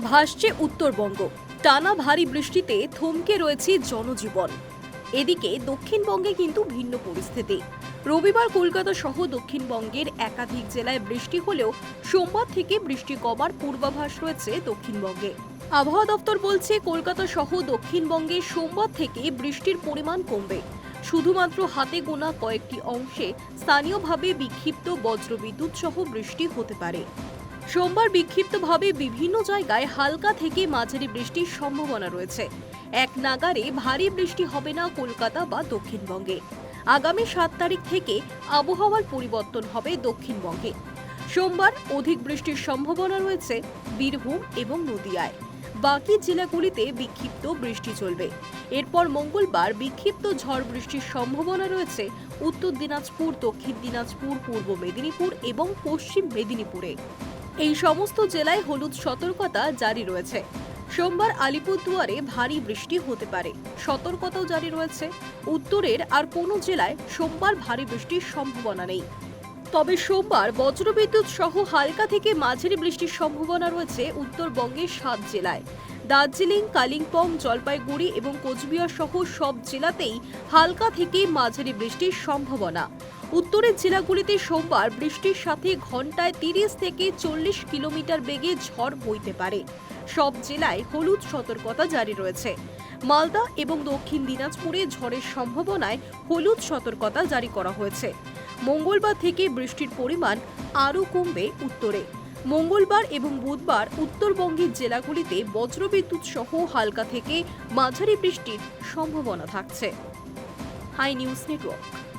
ভাসছে উত্তরবঙ্গ। টানা ভারী বৃষ্টিতে থমকে রয়েছে জনজীবন। এদিকে দক্ষিণবঙ্গে কিন্তু ভিন্ন পরিস্থিতি। রবিবার কলকাতা সহ দক্ষিণবঙ্গের একাধিক জেলায় বৃষ্টি হলেও সোমবার থেকে বৃষ্টি কমার পূর্বাভাস রয়েছে দক্ষিণবঙ্গে। আবহাওয়া দপ্তর বলছে, কলকাতা সহ দক্ষিণবঙ্গে সোমবার থেকে বৃষ্টির পরিমাণ কমবে। শুধুমাত্র হাতে গোনা কয়েকটি অংশে স্থানীয়ভাবে বিক্ষিপ্ত বজ্রবিদ্যুৎ সহ বৃষ্টি হতে পারে। সোমবার বিক্ষিপ্তভাবে বিভিন্ন জায়গায় হালকা থেকে মাঝারি বৃষ্টির সম্ভাবনা রয়েছে। এক নাগারে ভারী বৃষ্টি হবে না কলকাতা বা দক্ষিণবঙ্গে। আগামী সাত তারিখ থেকে আবহাওয়ার পরিবর্তন হবে দক্ষিণবঙ্গে। সোমবার অধিক বৃষ্টির সম্ভাবনা রয়েছে বীরভূম এবং নদিয়ায়। বাকি জেলাগুলিতে বিক্ষিপ্ত বৃষ্টি চলবে। এরপর মঙ্গলবার বিক্ষিপ্ত ঝড় বৃষ্টির সম্ভাবনা রয়েছে উত্তর দিনাজপুর, দক্ষিণ দিনাজপুর, পূর্ব মেদিনীপুর এবং পশ্চিম মেদিনীপুরে। এই সমস্ত জেলায় হলুদ সতর্কতা জারি রয়েছে। সোমবার আলিপুরদুয়ারে ভারী বৃষ্টি হতে পারে। সতর্কতাও জারি রয়েছে। উত্তরের আর কোনো জেলায় সোমবার ভারী বৃষ্টির সম্ভাবনা নেই। তবে সোমবার বজ্রবিদ্যুৎ সহ হালকা থেকে মাঝারি বৃষ্টির সম্ভাবনা রয়েছে উত্তরবঙ্গের সাত জেলায়। দার্জিলিং, কালিম্পং, জলপাইগুড়ি এবং কোচবিহার সহ সব জেলাতেই হালকা থেকে মাঝারি বৃষ্টির সম্ভাবনা। উত্তরের জেলাগুলিতে সোমবার বৃষ্টির সাথে ঘন্টায় তিরিশ থেকে চল্লিশ কিলোমিটার বেগে ঝড় বইতে পারে। সব জেলায় হলুদ সতর্কতা জারি রয়েছে। মালদা এবং দক্ষিণ দিনাজপুরে ঝড়ের সম্ভাবনায় হলুদ সতর্কতা জারি করা হয়েছে। মঙ্গলবার থেকে বৃষ্টির পরিমাণ আরও কমবে উত্তরে। মঙ্গলবার এবং বুধবার উত্তরবঙ্গের জেলাগুলিতে বজ্রবিদ্যুৎ সহ হালকা থেকে মাঝারি বৃষ্টির সম্ভাবনা থাকছে। Hi news network.